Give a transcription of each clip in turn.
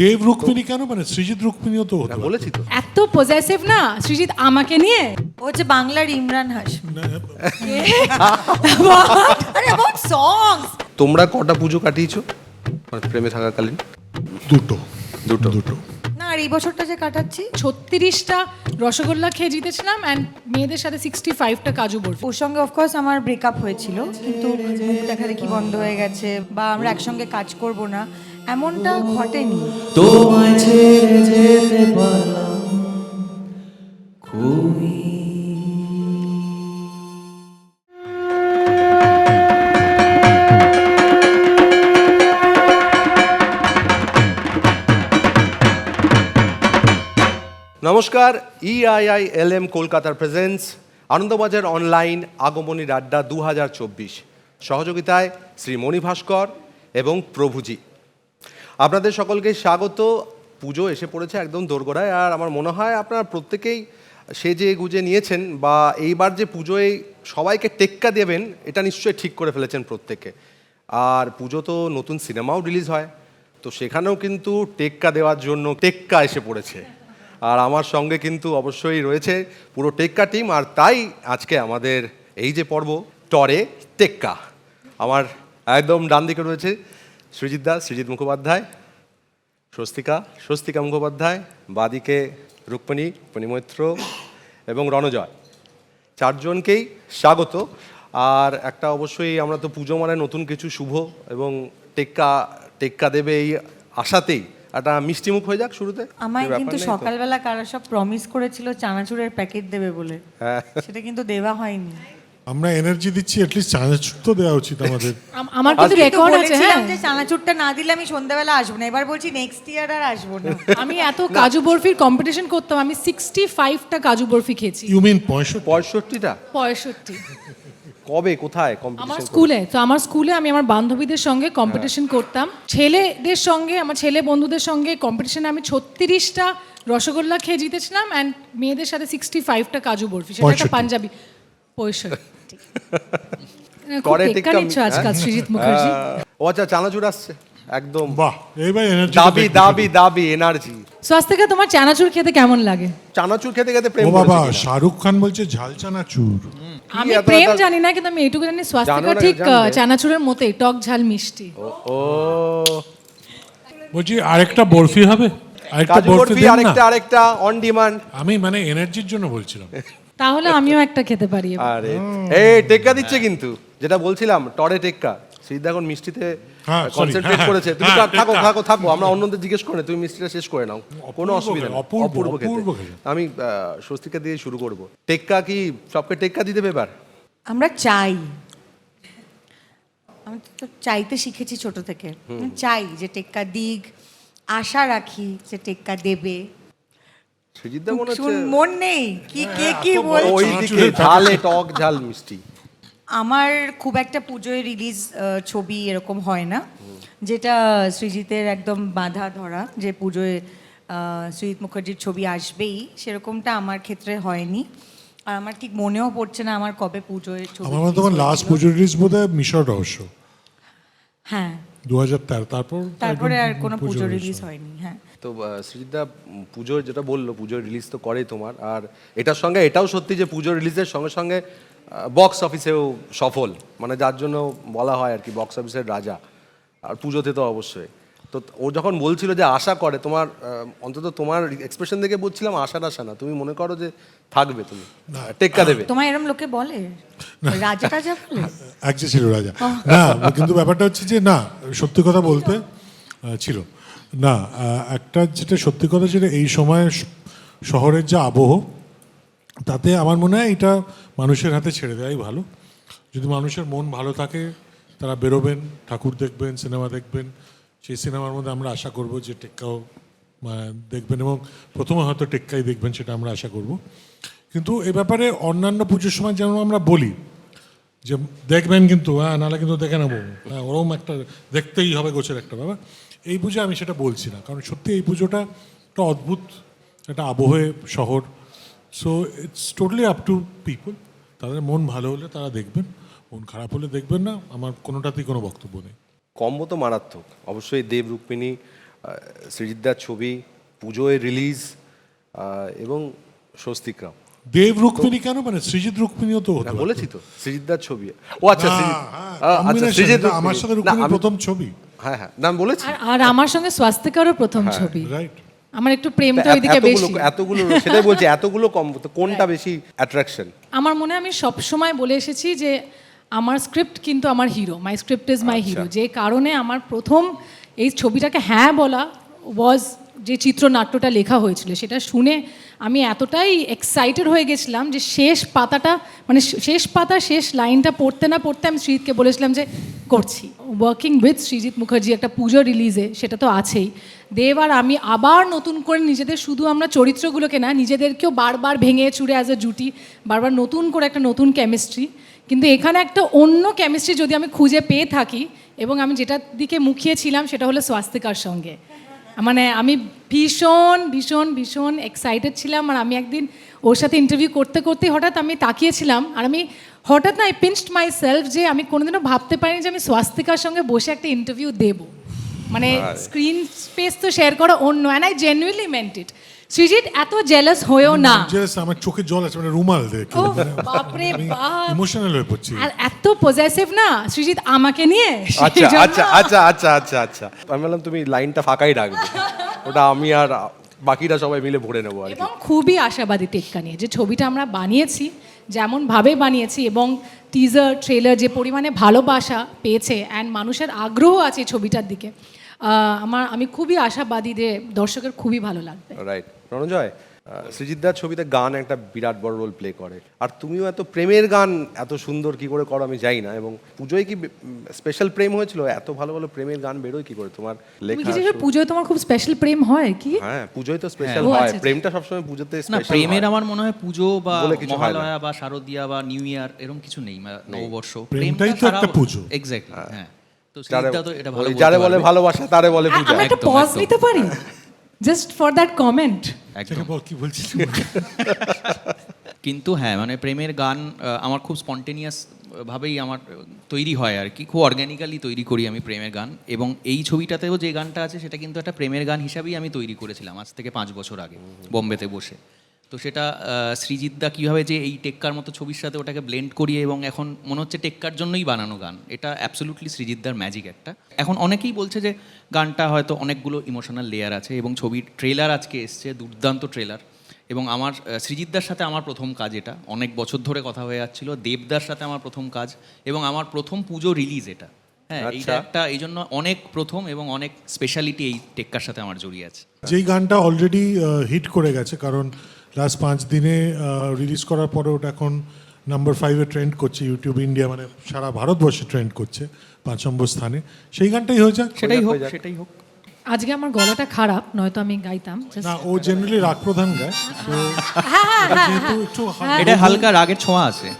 দেব রুক্মিণী কেন? মানে সৃজিত রুক্মিণীও তো হতে হ্যাঁ, বলেছি তো। এত পজেসিভ না? সৃজিত আমাকে নিয়ে? ও হচ্ছে বাংলার ইমরান হাশমি। আরে অ্যাবাউট সংস তোমরা কটা পুজো কাটিয়েছো? মানে প্রেমে থাকাকালীন? দুটো। দুটো। দুটো। না আর এই বছরটা যে কাটাচ্ছি ছত্রিশটা রসগোল্লা খেয়ে জিতেছিলাম অ্যান্ড মেয়েদের সাথে সিক্সটি ফাইভটা কাজু বরফি। ওর সঙ্গে অফকোর্স আমার ব্রেকআপ হয়েছিল কিন্তু মুখ দেখা দেখি বন্ধ হয়ে গেছে বা আমরা একসঙ্গে কাজ করব না। এমনটা ঘটেনি। তোমায় ছেড়ে যেতে পারলাম খুবই নমস্কার E ইআইআই এল এম কলকাতার প্রেজেন্স আনন্দবাজার অনলাইন আগমনী আড্ডা দু হাজার চব্বিশ। সহযোগিতায় শ্রী মণি ভাস্কর এবং প্রভুজি। আপনাদের সকলকে স্বাগত। পুজো এসে পড়েছে একদম দোরগোড়ায়, আর আমার মনে হয় আপনারা প্রত্যেকেই সেজে গুজে নিয়েছেন বা এইবার যে পুজোয় সবাইকে টেক্কা দেবেন, এটা নিশ্চয়ই ঠিক করে ফেলেছেন প্রত্যেকে। আর পুজো তো নতুন সিনেমাও রিলিজ হয়, তো সেখানেও কিন্তু টেক্কা দেওয়ার জন্য টেক্কা এসে পড়েছে। আর আমার সঙ্গে কিন্তু অবশ্যই রয়েছে পুরো টেক্কা টিম, আর তাই আজকে আমাদের এই যে পর্ব, টরে টেক্কা। আমার একদম ডান দিকে রয়েছে সৃজিত দা সৃজিত মুখোপাধ্যায় স্বস্তিকা স্বস্তিকা মুখোপাধ্যায় বাদিকে রুক্মিণী রুক্মিণী মৈত্র এবং রণজয়। চারজনকেই স্বাগত। আর একটা অবশ্যই আমরা তো পুজো মানে নতুন কিছু শুভ এবং টেক্কা টেক্কা দেবে এই আশাতেই। একটা মিষ্টি মুখ হয়ে যাক শুরুতে। আমায় কিন্তু সকালবেলা কারা সব প্রমিস করেছিল চানাচুরের প্যাকেট দেবে বলে। হ্যাঁ। সেটা কিন্তু দেওয়া হয়নি। আমরা এনার্জি দিচ্ছি অ্যাটলিস্ট চানাচুর তো দেওয়া উচিত আমাদের। আমার কিন্তু রেকর্ড আছে হ্যাঁ। যে চানাচুরটা না দিলে আমি সন্ধ্যাবেলা আসব না এবার বলছি নেক্সট ইয়ার আর আসব না। আমি এত কাজু বরফির কম্পিটিশন করতাম আমি সিক্সটি ফাইভটা কাজু বরফি খেয়েছি। ইউ মিন পঁয়ষট্টি? পঁয়ষট্টিটা? পঁয়ষট্টি। কবে কোথায় আমার স্কুলে তো আমার স্কুলে আমি আমার বান্ধবীদের সঙ্গে কম্পিটিশন করতাম। ছেলেদের সঙ্গে আমার ছেলে বন্ধুদের সঙ্গে কম্পিটিশনে আমি ছত্রিশটা রসগোল্লা খেয়ে জিতেছিলাম অ্যান্ড মেয়েদের সাথে সিক্সটি ফাইভটা কাজু বরফি সেটা একটা পাঞ্জাবি। পঁয়ষট্টি। করে টেক্কা আজকাল সৃজিত মুখার্জি। ও আচ্ছা চানাচুর আসছে একদম। বাহ এইবার এনার্জি দাবি দাবি দাবি এনার্জি স্বাস্থ্যকে তোমার চানাচুর খেতে কেমন লাগে? চানাচুর খেতে খেতে প্রেম ও বাবা করেছে কিনা? শাহরুখ খান বলছে ঝাল চানাচুর। আমি এত প্রেম এত- জানি না কিন্তু আমি এটুকু জানি জানো না, ঠিক জানবে। আহ, চানাচুরের মতোই টক ঝাল মিষ্টি। ও ও। বলছি আরেকটা বরফি হবে? আরেকটা কাজু বরফি বরফি দেন না। আরেকটা আরেকটা অন ডিমান্ড আমি মানে এনার্জির জন্য বলছিলাম। তাহলে আমিও একটা খেতে পারি আরে এই টেক্কা দিচ্ছে কিন্তু যেটা বলছিলাম টরে টেক্কা। সিদ্ধা এখন মিষ্টিতে হ্যাঁ, কনসেন্ট্রেট হ্যাঁ, করেছে। তুমি হ্যাঁ, থাকো থাকো থাকো আমরা অন্যদের জিজ্ঞেস করে তুমি মিষ্টিটা শেষ করে নাও। কোনো অসুবিধা নেই অপূর্ব, খেতে। আমি আহ, স্বস্তিকা দিয়ে শুরু করব। টেক্কা কি সবকে টেক্কা দিতে দেবে এবার? আমরা চাই। আমি তো চাইতে শিখেছি ছোট থেকে। চাই যে টেক্কা দিক আশা রাখি যে টেক্কা দেবে। সুজিতদা মনে হচ্ছে মন নেই। কি কে কি বলছে? ওই ঝালে টক ঝাল মিষ্টি। আমার খুব একটা পুজোয় রিলিজ ছবি এরকম হয় না। যেটা সৃজিতের একদম বাধা ধরা যে পুজোয় আহ, সৃজিত মুখার্জির ছবি আসবেই সেরকমটা আমার ক্ষেত্রে হয়নি। আর আমার ঠিক মনেও পড়ছে না আমার কবে পুজোয় ছবি আমার তোমার লাস্ট পুজো রিলিজ বোধ হয় মিশর রহস্য। হ্যাঁ। দু হাজার তারপর তারপরে আর কোনো পুজো রিলিজ হয়নি হ্যাঁ। তো সৃজিতদা পুজোর যেটা বলল পুজোর রিলিজ তো করেই তোমার। আর এটার সঙ্গে এটাও সত্যি যে পুজোর রিলিজের সঙ্গে সঙ্গে বক্স অফিসেও সফল। মানে যার জন্য বলা হয় আর কি বক্স অফিসের রাজা। আর পুজোতে তো অবশ্যই। তো ও যখন বলছিল যে আশা করে তোমার অন্তত তোমার এক্সপ্রেশন দেখে বলছিলাম আশার আশা না তুমি মনে করো যে থাকবে তুমি। টেক্কা দেবে। তোমার এরম লোকে বলে? রাজা টাজা বলে? এক যে ছিল রাজা। না কিন্তু ব্যাপারটা হচ্ছে যে না সত্যি কথা বলতে ছিল। না একটা যেটা সত্যি কথা যেটা এই সময় শহরের যা আবহ, তাতে আমার মনে হয় এটা মানুষের হাতে ছেড়ে দেওয়াই ভালো। যদি মানুষের মন ভালো থাকে, তারা বেরোবেন, ঠাকুর দেখবেন, সিনেমা দেখবেন, সেই সিনেমার মধ্যে আমরা আশা করব যে টেক্কাও দেখবেন এবং প্রথমে হয়তো টেক্কাই দেখবেন সেটা আমরা আশা করব। কিন্তু এ ব্যাপারে অন্যান্য পুজোর সময় যেমন আমরা বলি যে, দেখবেন কিন্তু হ্যাঁ নাহলে কিন্তু দেখে নেব। হ্যাঁ ওরকম একটা দেখতেই হবে গোছের একটা ব্যাপার। এই পুজো আমি সেটা বলছি না কারণ সত্যি এই পুজোটা একটা অদ্ভুত একটা আবহে শহর। So it's totally up to people তাদের মন ভালো হলে তারা দেখবেন মন খারাপ হলে দেখবেন না আমার কোনোটাতেই কোনো বক্তব্য নেই। কম্বো তো মারাত্মক। অবশ্যই দেব রুক্মিণী সৃজিতদার ছবি পুজোয় রিলিজ এবং স্বস্তিকরাম। দেব রুক্মিণী কেন? মানে সৃজিত রুক্মিণীও তো না, বলেছি তো সৃজিতদার ছবি। ও আচ্ছা হ্যাঁ, আচ্ছা সৃজিত আমার সাথে প্রথম ছবি। হ্যাঁ হ্যাঁ। নাম বলেছি? আর আর আমার সঙ্গে স্বাস্থ্যকারও প্রথম হ্যাঁ, ছবি। রাইট আমার একটু প্রেমটা ওইদিকে এতগুলো বেশি। এতগুলো সেটাই বলছি এতগুলো কম তো কোনটা বেশি অ্যাট্রাকশন আমার মনে হয় আমি সবসময় বলে এসেছি যে আমার স্ক্রিপ্ট কিন্তু আমার hero my script is my hero যে কারণে আমার প্রথম এই ছবিটাকে হ্যাঁ বলা ওয়াজ যে চিত্রনাট্যটা লেখা হয়েছিল সেটা শুনে আমি এতটাই এক্সাইটেড হয়ে গেছিলাম যে শেষ পাতাটা মানে শেষ পাতা শেষ লাইনটা পড়তে না পড়তে আমি শ্রীজিৎকে বলেছিলাম যে করছি। ওয়ার্কিং উইথ শ্রীজিৎ মুখার্জি একটা পুজো রিলিজে সেটা তো আছেই। দেব আর আমি আবার নতুন করে নিজেদের, শুধু আমরা চরিত্রগুলোকে না, নিজেদেরকেও বারবার ভেঙে চুড়ে অ্যাজ এ জুটি বারবার নতুন করে একটা নতুন কেমিস্ট্রি কিন্তু এখানে একটা অন্য কেমিস্ট্রি যদি আমি খুঁজে পেয়ে থাকি, এবং আমি যেটার দিকে মুখিয়েছিলাম সেটা হলো স্বাস্থ্যিকার সঙ্গে। মানে আমি ভীষণ ভীষণ ভীষণ এক্সাইটেড ছিলাম আর আমি একদিন ওর সাথে ইন্টারভিউ করতে করতে হঠাৎ আমি তাকিয়েছিলাম আর আমি হঠাৎ না আই পিঞ্চড মাই সেলফ যে আমি কোনোদিনও ভাবতে পারিনি যে আমি স্বাস্তিকার সঙ্গে বসে একটা ইন্টারভিউ দেব। মানে স্ক্রিন স্পেস তো শেয়ার করা অন্য and I genuinely meant it Srijit এত জেলাস হয়েও না। জাস্ট আমার চোখে জল আছে মানে রুমাল দেখে বাপরে বাপ। ইমোশনাল হয়ে পড়ছি। আর এত পজেসিভ না? সৃজিৎ আমাকে নিয়ে? আচ্ছা আচ্ছা আচ্ছা আচ্ছা আচ্ছা আচ্ছা। আমি বললাম তুমি লাইনটা ফাঁকাই রাখবে। ওটা আমি আর বাকিরা সবাই মিলে ভরে নেব আর কি। এবং খুবই আশাবাদী টেক্কা নিয়ে যে ছবিটা আমরা বানিয়েছি যেমন ভাবে বানিয়েছি এবং টিজার ট্রেলার যে পরিমাণে ভালোবাসা পেয়েছে অ্যান্ড মানুষের আগ্রহ আছে ছবিটার দিকে আমার আমি খুবই আশাবাদী যে দর্শকের খুবই ভালো লাগবে। রাইট রণজয় সৃজিতদার ছবিতে গান একটা বিরাট বড় রোল প্লে করে। আর তুমিও এত প্রেমের গান এত সুন্দর কি করে করো আমি জানি না এবং পুজোয় কি স্পেশাল প্রেম হয়েছিল? এত ভালো ভালো প্রেমের গান বেরোয় কি করে? তোমার লেখা পুজোয় তোমার খুব স্পেশাল প্রেম হয় কি? হ্যাঁ পুজোয় তো স্পেশাল হয়। আচ্ছা, আচ্ছা। প্রেমটা সবসময় পুজোতে না প্রেমের আমার মনে হয় পুজো বা হয়। মহালয়া বা শারদীয়া বা নিউ ইয়ার এরকম কিছু নেই নববর্ষ। প্রেমটাই তো একটা পুজো। এক্স্যাক্টলি হ্যাঁ। তো যারে বলে ভালোবাসা তারে বলে পূজা। আমি একটা পজ নিতে পারি? জাস্ট ফর দ্যাট কমেন্ট একদম। কি বলছিস কিন্তু হ্যাঁ মানে প্রেমের গান আমার খুব স্পন্টেনিয়াস ভাবেই আমার তৈরি হয় আর কি। খুব অর্গ্যানিক্যালি তৈরি করি আমি প্রেমের গান। এবং এই ছবিটাতেও যে গানটা আছে সেটা কিন্তু একটা প্রেমের গান হিসাবেই আমি তৈরি করেছিলাম আজ থেকে পাঁচ বছর আগে বোম্বেতে বসে। তো সেটা সৃজিতদা কীভাবে যে এই টেক্কার মতো ছবির সাথে ওটাকে ব্লেন্ড করিয়ে এবং এখন মনে হচ্ছে টেক্কার জন্যই বানানো গান এটা অ্যাবসোলুটলি সৃজিতদার ম্যাজিক একটা। এখন অনেকেই বলছে যে গানটা হয়তো অনেকগুলো ইমোশনাল লেয়ার আছে এবং ছবির ট্রেলার আজকে এসছে দুর্দান্ত ট্রেলার এবং আমার সৃজিতদার সাথে আমার প্রথম কাজ এটা অনেক বছর ধরে কথা হয়ে যাচ্ছিল দেবদার সাথে আমার প্রথম কাজ এবং আমার প্রথম পুজো রিলিজ এটা। হ্যাঁ এইটা আচ্ছা। একটা এই জন্য অনেক প্রথম এবং অনেক স্পেশালিটি এই টেক্কার সাথে আমার জড়িয়ে আছে। যেই গানটা অলরেডি হিট করে গেছে কারণ লাস্ট পাঁচ দিনে রিলিজ করার পরে ওটা এখন নাম্বার ফাইভে ট্রেন্ড করছে ইউটিউব ইন্ডিয়া মানে সারা ভারতবর্ষে ট্রেন্ড করছে পাঁচ নম্বর স্থানে। সেই গানটাই হয়ে যাক। সেটাই হোক হয়ে যাক। সেটাই হোক। আজকে আমার গলাটা খারাপ নয়তো আমি গাইতাম না ও জেনারেলি রাগ প্রধান গায় তো এটা যেহেতু এটা হালকা রাগের ছোঁয়া আছে ও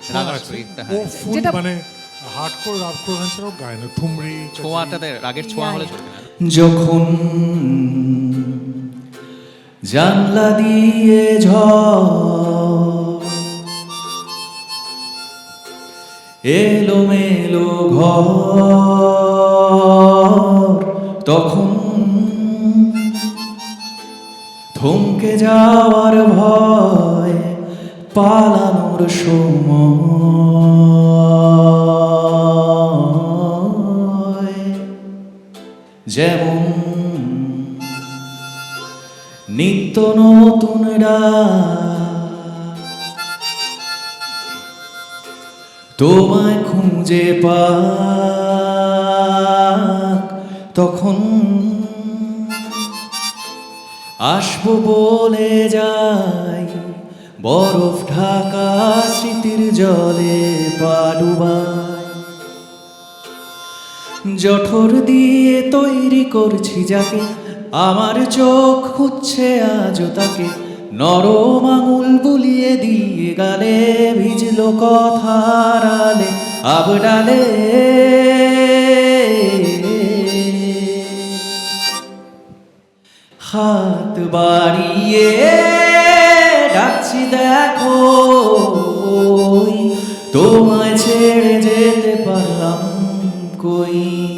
হ্যাঁ। ফুল যেটা- মানে হার্ড করে রাগ প্রধান ছাড়াও গায় না ঠুমরি ছোঁয়াটাতে রাগের ছোঁয়া হলে চলবে না। যখন জানলা দিয়ে এলো মেলো ঘর। তখন থমকে যাওয়ার ভয় পালানোর সময়। তোমায় খুঁজে পাক তখন আসব বলে যাই, বরফ ঢাকা স্মৃতির জলে পাডুবাই জঠর দিয়ে তৈরি করছি যাকে, আমার চোখ খুঁজছে আজও তাকে নরম আঙুল বুলিয়ে দিয়ে গালে ভিজলো কথার আলে, আবডালে। হাত বাড়িয়ে ডাকছি, দেখো, তোমায় ছেড়ে যেতে পারলাম কই?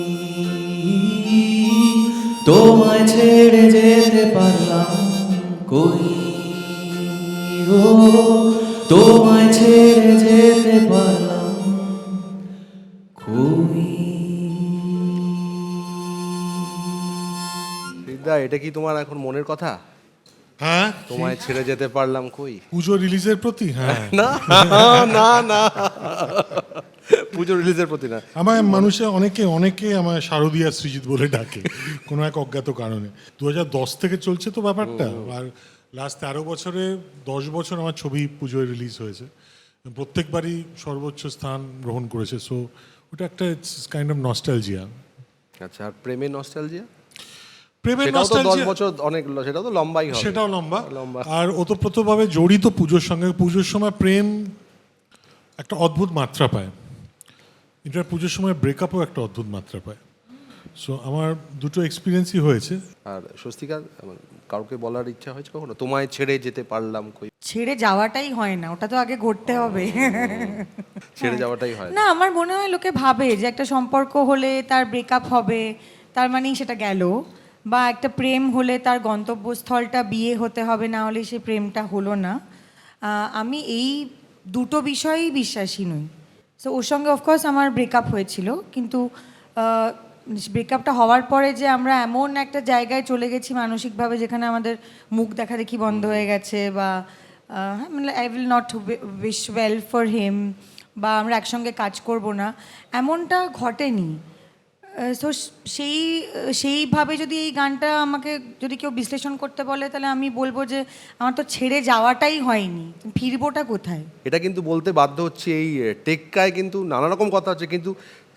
এটা কি তোমার এখন মনের কথা? হ্যাঁ? তোমায় ছেড়ে যেতে পারলাম কই? পুজো রিলিজের প্রতি? হ্যাঁ। না না না। পুজো রিলিজের প্রতি না। আমার মানুষে অনেকে অনেকে আমার শারদীয়া সৃজিত বলে ডাকে কোনো এক অজ্ঞাত কারণে। দু দশ থেকে চলছে তো ব্যাপারটা। আর লাস্ট তেরো বছরে দশ বছর আমার ছবি পুজোয় রিলিজ হয়েছে। প্রত্যেকবারই সর্বোচ্চ স্থান গ্রহণ করেছে। সো ওটা একটা কাইন্ড অফ নস্টালজিয়া আচ্ছা আর প্রেমের নস্টালজিয়া প্রেমের নস্টালজিয়া বছর অনেক সেটাও তো লম্বাই হবে। সেটাও লম্বা। লম্বা। আর ওতপ্রোতভাবে জড়িত পুজোর সঙ্গে পুজোর সময় প্রেম একটা অদ্ভুত মাত্রা পায়। এটার পুজোর সময় ব্রেকআপও একটা অদ্ভুত মাত্রা পায়। সো আমার দুটো এক্সপিরিয়েন্সই হয়েছে। আর স্বস্তিকা কাউকে বলার ইচ্ছা হয়েছে কখনো? তোমায় ছেড়ে যেতে পারলাম কই? ছেড়ে যাওয়াটাই হয় না ওটা তো আগে ঘটতে হবে। ছেড়ে যাওয়াটাই হয় না। আমার মনে হয় লোকে ভাবে যে একটা সম্পর্ক হলে তার ব্রেকআপ হবে তার মানেই সেটা গেল। বা একটা প্রেম হলে তার গন্তব্যস্থলটা বিয়ে হতে হবে না হলে সে প্রেমটা হলো না। আমি এই দুটো বিষয়েই বিশ্বাসী নই। সো ওর সঙ্গে অফকোর্স আমার ব্রেকআপ হয়েছিল কিন্তু ব্রেকআপটা হওয়ার পরে যে আমরা এমন একটা জায়গায় চলে গেছি মানসিকভাবে যেখানে আমাদের মুখ দেখা দেখি বন্ধ হয়ে গেছে বা মানে I will not wish well for him বা আমরা একসঙ্গে কাজ করব না। এমনটা ঘটেনি। তো সেই সেইভাবে যদি এই গানটা আমাকে যদি কেউ বিশ্লেষণ করতে বলে তাহলে আমি বলব যে আমার তো ছেড়ে যাওয়াটাই হয়নি। ফিরবোটা কোথায়? এটা কিন্তু বলতে বাধ্য হচ্ছে এই টেক্কায় কিন্তু নানা রকম কথা হচ্ছে কিন্তু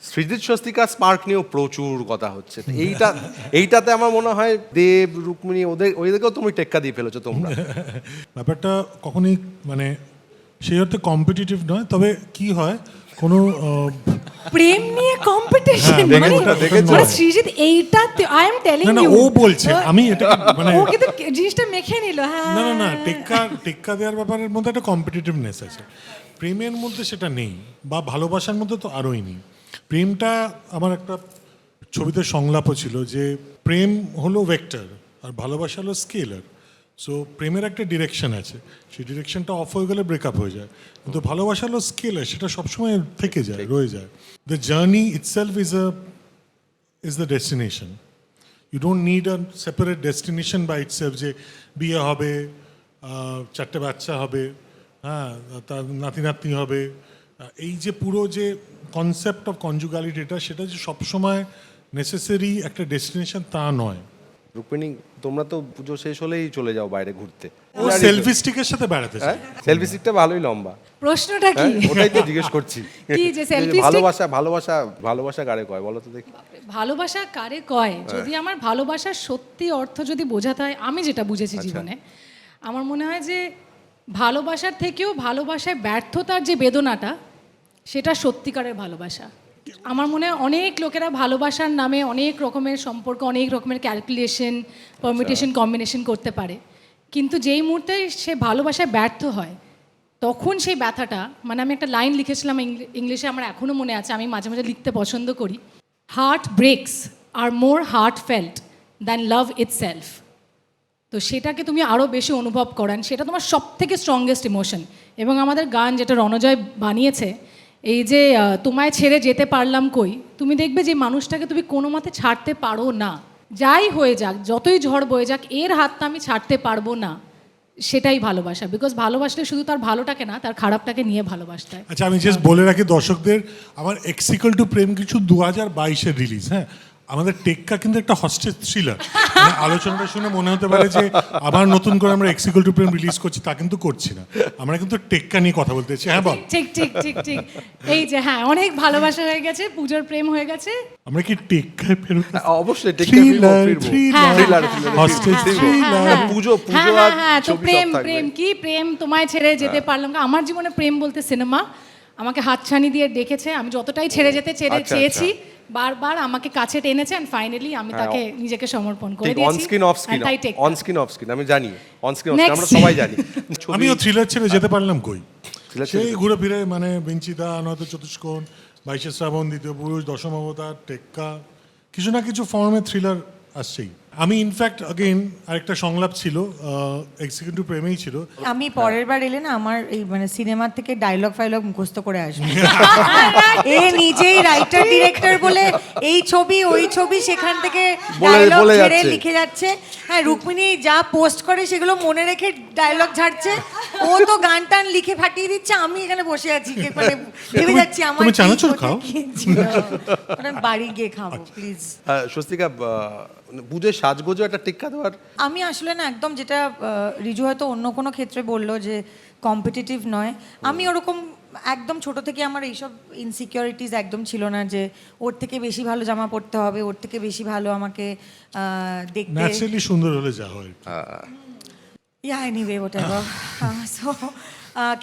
সৃজিত স্বস্তিকা স্পার্ক নিয়েও প্রচুর কথা হচ্ছে। এইটা এইটাতে আমার মনে হয় দেব রুক্মিণী ওদের ওদেরকেও তুমি টেক্কা দিয়ে ফেলেছো তোমরা। ব্যাপারটা কখনোই মানে সেই অর্থে কম্পিটিটিভ নয় তবে কি হয় কোনো প্রেম নিয়ে কম্পিটিশন হ্যাঁ, মানে। মানে সৃজিত এইটা আই এম টেলিং না না ইউ ও বলছে আমি এটা মানে ও কিন্তু জিনিসটা মেখে নিল হ্যাঁ। না না না টেক্কা টেক্কা দেওয়ার ব্যাপারের মধ্যে একটা কম্পিটিটিভনেস আছে। প্রেমের মধ্যে সেটা নেই বা ভালোবাসার মধ্যে তো আরোই নেই। প্রেমটা আমার একটা ছবিতে সংলাপও ছিল যে প্রেম হলো ভেক্টর আর ভালোবাসা হলো স্কেলার সো প্রেমের একটা ডিরেকশন আছে। সেই ডিরেকশনটা অফ হয়ে গেলে ব্রেকআপ হয়ে যায়। কিন্তু ভালোবাসা হলো স্কেলার সেটা সবসময় থেকে যায় রয়ে যায়। The journey itself is a is the destination. You don't need a separate destination by itself যে বিয়ে হবে চারটে বাচ্চা হবে হ্যাঁ তার নাতি নাতনি হবে এই যে পুরো যে কনসেপ্ট অফ কনজুগালিটি এটা সেটা যে সবসময় নেসেসারি একটা ডেস্টিনেশন তা নয়। রুক্মিণী তোমরা তো পুজো শেষ হলেই চলে যাও বাইরে ঘুরতে। ও সেলফি স্টিকের সাথে বেড়াতে চায়। সেলফি স্টিকটা ভালোই লম্বা। প্রশ্নটা কি? হ্যাঁ? ওটাই তো জিজ্ঞেস করছি। কি যে stick? ভালোবাসা ভালোবাসা ভালোবাসা কারে কয়? বলো তো দেখি। ভালোবাসা কারে কয়? হ্যাঁ। যদি আমার ভালোবাসার সত্যি অর্থ যদি বোঝাতে হয় আমি যেটা বুঝেছি আচ্ছা। জীবনে আমার মনে হয় যে ভালোবাসার থেকেও ভালোবাসায় ব্যর্থতার যে বেদনাটা সেটা সত্যিকারের ভালোবাসা। আমার মনে হয় অনেক লোকেরা ভালোবাসার নামে অনেক রকমের সম্পর্ক অনেক রকমের ক্যালকুলেশন পারমিটেশন কম্বিনেশন করতে পারে। কিন্তু যেই মুহূর্তে সে ভালোবাসায় ব্যর্থ হয় তখন সেই ব্যথাটা মানে আমি একটা লাইন লিখেছিলাম ইংলিশে আমার এখনও মনে আছে আমি মাঝে মাঝে লিখতে পছন্দ করি। Heartbreaks are more heartfelt than love itself তো সেটাকে তুমি আরও বেশি অনুভব করান সেটা তোমার সব থেকে স্ট্রংগেস্ট ইমোশন এবং আমাদের গান যেটা রণজয় বানিয়েছে এই যে তোমায় ছেড়ে যেতে পারলাম কই? তুমি দেখবে যে মানুষটাকে তুমি কোনো মতে ছাড়তে পারো না। যাই হয়ে যাক যতই ঝড় বয়ে যাক এর হাতটা আমি ছাড়তে পারব না। সেটাই ভালোবাসা বিকজ ভালোবাসলে শুধু তার ভালোটাকে না তার খারাপটাকে নিয়ে ভালোবাসতে হয় আচ্ছা আমি জাস্ট বলে রাখি দর্শকদের আমার এক্সিকল টু প্রেম কিছু দু হাজার বাইশের রিলিজ হ্যাঁ? আমাদের টেক্কা কিন্তু একটা হস্টেজ থ্রিলার আলোচনাটা শুনে মনে হতে পারে যে আবার নতুন করে আমরা এক্সিকাল টু প্রেম রিলিজ করছি তা কিন্তু করছি না। আমরা কিন্তু টেক্কা নিয়ে কথা বলতে চাইছি। হ্যাঁ বল। ঠিক ঠিক ঠিক ঠিক এই যে হ্যাঁ অনেক ভালোবাসা হয়ে গেছে পুজোর প্রেম হয়ে গেছে। আমরা কি টেক্কায় ফেরত হ্যাঁ, অবশ্যই টেক্কা ফিরবো। থ্রিলার হ্যাঁ, হ্যাঁ, হস্টেজ। থ্রিলার হ্যাঁ, পুজো পুজো হ্যাঁ আর হ্যাঁ হ্যাঁ তো প্রেম প্রেম কি প্রেম তোমায় ছেড়ে যেতে পারলাম না? আমার জীবনে প্রেম বলতে সিনেমা আমাকে হাতছানি দিয়ে ডেকেছে আমি যতটাই ছেড়ে যেতে ছেড়ে আচ্ছা, চেয়েছি। বারবার আমাকে কাছে টেনেছে এন্ড ফাইনালি আমি হ্যাঁ, তাকে নিজেকে সমর্পণ করে দিয়েছি on screen off screen on screen off screen আমি জানি অন স্ক্রিন অফ. আমরা সবাই জানি। আমিও থ্রিলার ছেড়ে যেতে পারলাম কই? সেই ঘুরে ফিরে মানে বিঞ্চিতা নয়তো চতুষ্কোণ বাইশে শ্রাবণ দ্বিতীয় পুরুষ দশম অবতার টেক্কা কিছু না কিছু ফর্মে থ্রিলার আসছেই। আমি ইনফ্যাক্ট আগেইন আরেকটা সংলাপ ছিল এক্সিকিউটিভ প্রেমেই ছিল। আমি পরের বার এলে না আমার এই মানে সিনেমা থেকে ডায়লগ ফাইলগ মুখস্থ করে আসবে। এ নিজেই রাইটার ডিরেক্টর বলে এই ছবি ওই ছবি সেখান থেকে ডায়লগ ছেড়ে লিখে যাচ্ছে। হ্যাঁ রুক্মিণী যা পোস্ট করে সেগুলো মনে রেখে ডায়লগ ঝাড়ছে। ও তো গান টান লিখে ফাটিয়ে দিচ্ছে আমি এখানে বসে আছি কে মানে ভেবে যাচ্ছি আমার তুমি চানাচুর খাও? মানে বাড়ি গিয়ে খাব প্লিজ আহ, স্বস্তিকা আহ, পুজোয় সাজগোজও একটা টেক্কা দেওয়ার আমি আসলে না একদম যেটা রিজু হয়তো অন্য কোনো ক্ষেত্রে বলল যে কম্পিটিটিভ নয়। আমি ওরকম একদম ছোট থেকে আমার এইসব ইনসিকিউরিটিস একদম ছিল না যে ওর থেকে বেশি ভালো জামা পরতে হবে ওর থেকে বেশি ভালো আমাকে দেখতে ন্যাচারালি সুন্দর হলে যা হয়। ইয়া এনিওয়ে হোয়াটএভার সো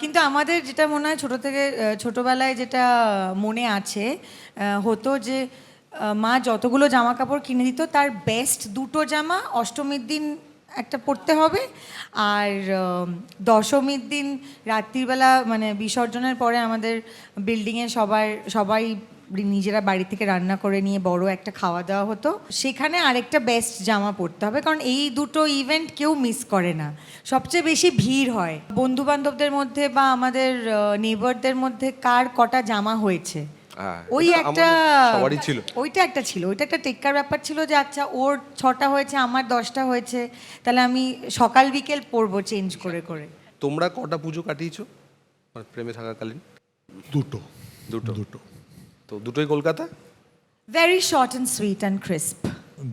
কিন্তু আমাদের যেটা মনে হয় ছোট থেকে ছোটবেলায় যেটা মনে আছে হতো যে মা যতগুলো জামা কাপড় কিনে দিত তার বেস্ট দুটো জামা অষ্টমীর দিন একটা পরতে হবে আর দশমীর দিন রাত্রিবেলা মানে বিসর্জনের পরে আমাদের বিল্ডিংয়ে সবার সবাই নিজেরা বাড়ি থেকে রান্না করে নিয়ে বড় একটা খাওয়া দাওয়া হতো। সেখানে আরেকটা বেস্ট জামা পরতে হবে কারণ এই দুটো ইভেন্ট কেউ মিস করে না। সবচেয়ে বেশি ভিড় হয়। বন্ধু বান্ধবদের মধ্যে বা আমাদের নেবারদের মধ্যে কার কটা জামা হয়েছে? হ্যাঁ, ওই একটা সবারই ছিল। ওইটা একটা ছিল ওইটা একটা টেক্কার ব্যাপার ছিল যে আচ্ছা ওর ছটা হয়েছে আমার দশটা হয়েছে তাহলে আমি সকাল বিকেল পরবো চেঞ্জ করে করে। তোমরা কটা পুজো কাটিয়েছো? মানে প্রেমে থাকাকালীন? দুটো। দুটো? দুটো। তো দুটোই Kolkata? Very short and sweet and crisp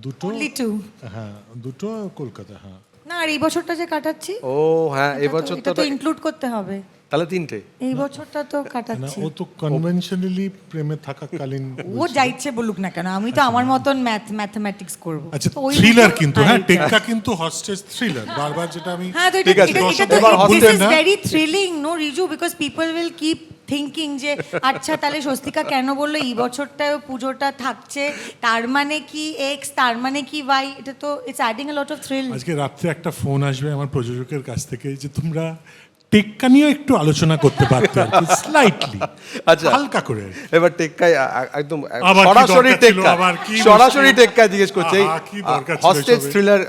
দুটো অনলি টু হ্যাঁ দুটো কলকাতা হ্যাঁ। না আর এই বছরটা যে কাটাচ্ছি ও হ্যাঁ তো এটা তো ইনক্লুড করতে হবে। তাহলে তিনটে। এই বছরটা তো কাটাচ্ছি। ও তো কনভেনশনালি প্রেমে থাকাকালীন ও যা ইচ্ছে বলুক না কেন আমি তো আমার মতন ম্যাথ ম্যাথমেটিক্স করব। আচ্ছা থ্রিলার কিন্তু হ্যাঁ টেক্কা কিন্তু হস্টেজ থ্রিলার বারবার যেটা আমি হ্যাঁ তো ঠিক এটা this is very thrilling no Riju because people will keep thinking যে আচ্ছা তাহলে স্বস্তিকা কেন বলল? এই বছরটা পুজোটা থাকছে তার মানে কি এক্স তার মানে কি ওয়াই এটা তো it's adding a lot of thrill আজকে রাত্রে একটা ফোন আসবে আমার প্রযোজকের কাছ থেকে যে তোমরা টেক্কা নিয়েও একটু আলোচনা করতে পারতে স্লাইটলি আচ্ছা। হালকা করে এবার টেক্কায় একদম সরাসরি টেক্কা। সরাসরি টেক্কা জিজ্ঞেস করছে। হস্টেজ থ্রিলার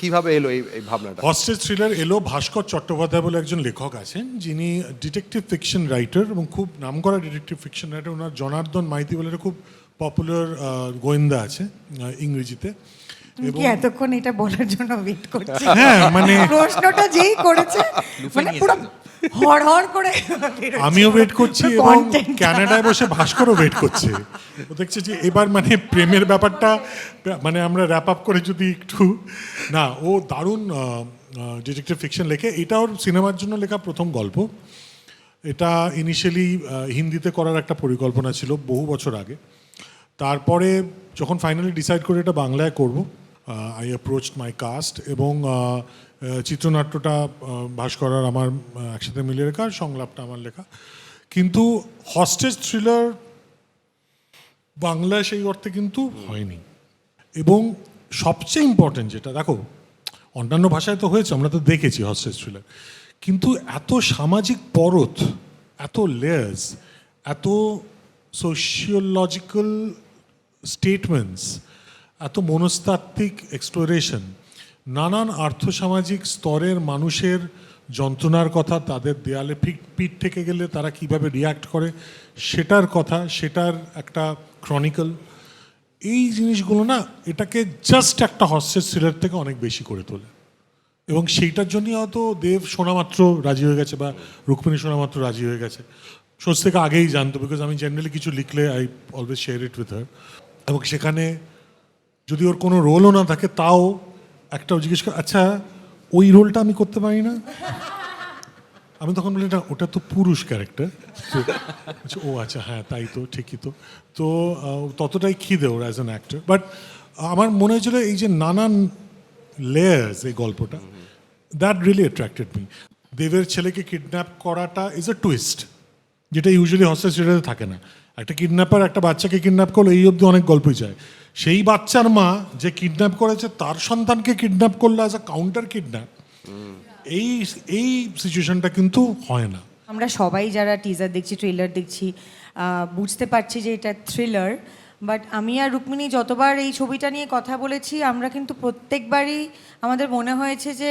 কীভাবে এলো এই ভাবনাটা? হস্টেজ থ্রিলার এলো ভাস্কর চট্টোপাধ্যায় বলে একজন লেখক আছেন যিনি ডিটেকটিভ ফিকশন রাইটার এবং খুব নামকরা ডিটেকটিভ ফিকশন রাইটার ওনার জনার্দন মাইতি বলে খুব পপুলার গোয়েন্দা আছে আহ, কি এতক্ষণ এটা বলার জন্য ওয়েট করছি হ্যাঁ মানে প্রশ্নটা যেই করেছে মানে পুরো হড় হড় করে আমিও ওয়েট করছি এবং কানাডায় বসে ভাস্করও ওয়েট করছে। ও দেখছে যে এবার মানে প্রেমের ব্যাপারটা মানে আমরা র্যাপ আপ করে যদি একটু না ও দারুণ ডিটেকটিভ ফিকশন লেখে। এটা ওর সিনেমার জন্য লেখা প্রথম গল্প। এটা ইনিশিয়ালি হিন্দিতে করার একটা পরিকল্পনা ছিল বহু বছর আগে। তারপরে যখন ফাইনালি ডিসাইড করে এটা বাংলায় করব আই অ্যাপ্রোচ মাই কাস্ট এবং চিত্রনাট্যটা আহ, ভাস্কর আমার একসাথে মিলে আর সংলাপটা আমার লেখা। কিন্তু হস্টেজ থ্রিলার বাংলায় সেই অর্থে কিন্তু হয়নি। এবং সবচেয়ে ইম্পর্টেন্ট যেটা দেখো অন্যান্য ভাষায় তো হয়েছে আমরা তো দেখেছি হস্টেজ থ্রিলার কিন্তু এত সামাজিক পরত এত লেয়ার্স এত সোশিওলজিক্যাল স্টেটমেন্টস এত মনস্তাত্ত্বিক এক্সপ্লোরেশন নানান আর্থসামাজিক স্তরের মানুষের যন্ত্রণার কথা তাদের দেয়ালে পিঠ পিঠ থেকে গেলে তারা কীভাবে রিয়াক্ট করে, সেটার কথা, সেটার একটা ক্রনিকল এই জিনিসগুলো না এটাকে জাস্ট একটা হস্টেজ থ্রিলার থেকে অনেক বেশি করে তোলে। এবং সেইটার জন্যই হয়তো দেব শোনামাত্র রাজি হয়ে গেছে বা রুক্মিণী শোনামাত্র রাজি হয়ে গেছে। স্বস্তিকা আগেই জানতো বিকজ আমি জেনারেলি কিছু লিখলে I always share it with her এবং সেখানে যদি ওর কোনো রোলও না থাকে, তাও একটা জিজ্ঞেস করে আচ্ছা ওই রোলটা আমি করতে পারি না? আমি তখন বলি, না, ওটা তো পুরুষ ক্যারেক্টার ও আচ্ছা হ্যাঁ তাই তো, ঠিকই তো। তো ততটাই খিদে ওর অ্যাজ অ্যান অ্যাক্টর বাট আমার মনে হয়েছিল এই যে নানান লেয়ার্স এই গল্পটা দ্যাট রিয়েলি অ্যাট্রাক্টেড মি দেবের ছেলেকে কিডন্যাপ করাটা ইজ এ টুইস্ট যেটা ইউজুয়ালি হস্টেজ থ্রিলারে থাকে না। একটা কিডন্যাপার একটা বাচ্চাকে কিডন্যাপ করল এই অবধি অনেক গল্পই যায়। সেই বাচ্চার মা যে কিডন্যাপ করেছে তার সন্তানকে কিডন্যাপ করল অ্যাজ আ কাউন্টার কিডন্যাপ এই এই সিচুয়েশনটা কিন্তু হয় না। আমরা সবাই যারা টিজার দেখছি ট্রেলার দেখছি বুঝতে পারছি যে এটা থ্রিলার বাট আমি আর রুক্মিণী যতবার এই ছবিটা নিয়ে কথা বলেছি আমরা কিন্তু প্রত্যেকবারই আমাদের মনে হয়েছে যে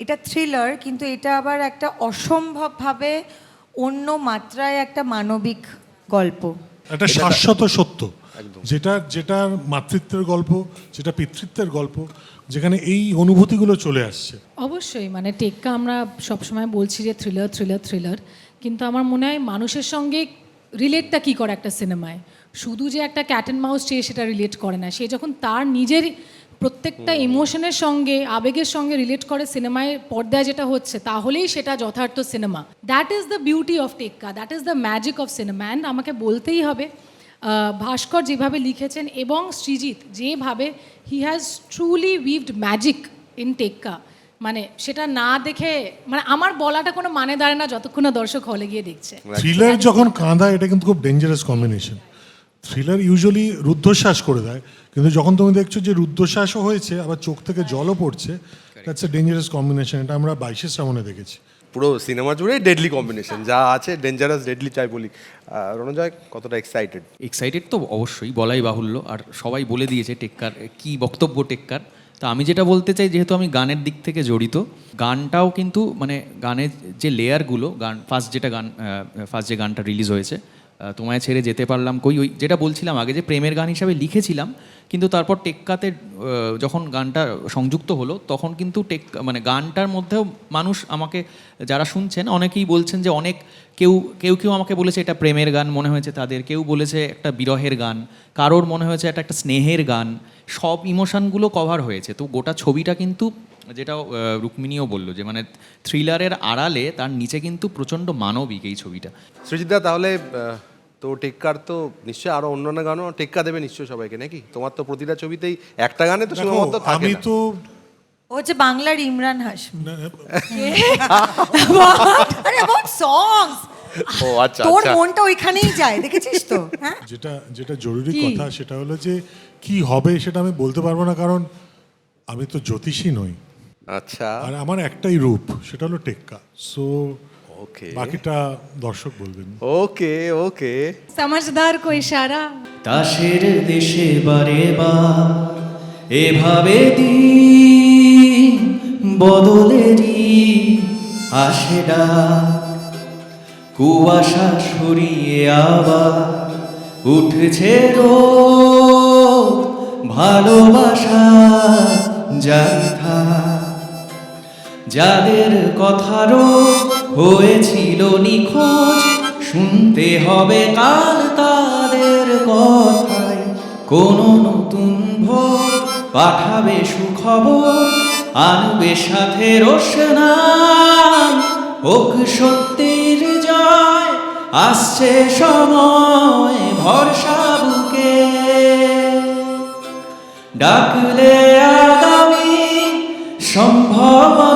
এটা থ্রিলার কিন্তু এটা আবার একটা অসম্ভবভাবে অন্য মাত্রায় একটা মানবিক গল্প। একটা শাশ্বত সত্য। যেটা যেটা মাতৃত্বের গল্প যেটা পিতৃত্বের গল্প যেখানে এই অনুভূতিগুলো চলে আসছে। অবশ্যই মানে টেক্কা আমরা সবসময় বলছি যে থ্রিলার থ্রিলার থ্রিলার কিন্তু আমার মনে হয় মানুষের সঙ্গে রিলেটটা কী করে একটা সিনেমায়? শুধু যে একটা ক্যাট অ্যান্ড মাউস চেয়ে সেটা রিলেট করে না সে যখন তার নিজের প্রত্যেকটা ইমোশনের সঙ্গে আবেগের সঙ্গে রিলেট করে সিনেমায় পর্দায় যেটা হচ্ছে তাহলেই সেটা যথার্থ cinema. That is the beauty of Tekka that is the magic of cinema and আমাকে বলতেই হবে ভাস্কর যেভাবে লিখেছেন এবং সৃজিৎ যেভাবে he has truly weaved magic in Tekka মানে সেটা না দেখে মানে আমার বলাটা কোনো মানে দাঁড়ায় না যতক্ষণ না দর্শক হলে গিয়ে দেখছে। থ্রিলার যখন কাঁদা এটা কিন্তু খুব ডেঞ্জারাস কম্বিনেশন থ্রিলার ইউজুয়ালি রুদ্ধশ্বাস করে দেয় কিন্তু যখন তুমি দেখছ যে রুদ্ধশ্বাসও হয়েছে আবার চোখ থেকে জলও পড়ছে দ্যাটস এ ডেঞ্জারাস কম্বিনেশন এটা আমরা বাইশের সামনে দেখেছি। পুরো সিনেমা জুড়ে ডেডলি কম্বিনেশন যা আছে ডেঞ্জারাস ডেডলি চাই বলি। রণজয়, কতটা এক্সাইটেড এক্সাইটেড তো অবশ্যই, বলাই বাহুল্য। আর সবাই বলে দিয়েছে টেক্কার, কি বক্তব্য টেক্কার। তা আমি যেটা বলতে চাই, যেহেতু আমি গানের দিক থেকে জড়িত, গানটাও কিন্তু মানে গানের যে লেয়ারগুলো গান ফার্স্ট যেটা গান ফার্স্ট যে গানটা রিলিজ হয়েছে তোমায় ছেড়ে যেতে পারলাম। কই, ওই যেটা বলছিলাম, আগে যে প্রেমের গান হিসাবে লিখেছিলাম, কিন্তু তারপর টেক্কাতে যখন গানটা সংযুক্ত হলো, তখন কিন্তু টেক মানে গানটার মধ্যেও মানুষ আমাকে, যারা শুনছেন, অনেকেই বলছেন যে অনেক কেউ কেউ কেউ আমাকে বলেছে, এটা প্রেমের গান মনে হয়েছে তাদের। কেউ বলেছে, একটা বিরহের গান। কারোর মনে হয়েছে, এটা একটা স্নেহের গান। সব ইমোশানগুলো কভার হয়েছে। তো গোটা ছবিটা কিন্তু যেটা আহ, রুক্মিণীও বলল যে মানে থ্রিলারের আড়ালে তার নিচে কিন্তু প্রচণ্ড মানবিক এই ছবিটা। সৃজিতদা তাহলে তো টেক্কার তো নিশ্চয়ই আরও অন্যান্য গানও টেক্কা দেবে নিশ্চয়ই সবাইকে নাকি? তোমার তো প্রতিটা ছবিতেই একটা গানে তো সীমাবদ্ধ থাকে আমি তো ও হচ্ছে বাংলার ইমরান হাশমি। আরে অ্যাবাউট সংস ও আচ্ছা তোর আচ্ছা। মনটা ওইখানেই যায় দেখেছিস তো? হ্যাঁ? যেটা যেটা জরুরি কথা সেটা হলো যে কি হবে সেটা আমি বলতে পারব না কারণ আমি তো জ্যোতিষী নই। আচ্ছা আর আমার একটাই রূপ সেটা হলো টেক্কা সো ওকে বাকিটা দর্শক বলবেন ওকে ওকে समझदार को इशारा তাসের দেশে বারে বা এভাবে দিন বদলেরই আসে ডাক কুয়াশা সরিয়ে আবার উঠছে রোদ ভালোবাসা যাই থাক যাদের কথারও হয়েছিল নিখোঁজ, শুনতে হবে কাল তাদের কথায়। কোনো নতুন ভোর পাঠাবে সুখবর, আনবে সাথে রোশনাই হোক সত্যির জয়, আসছে সময়, ভরসা বুকে। ডাকলে আগামী সম্ভব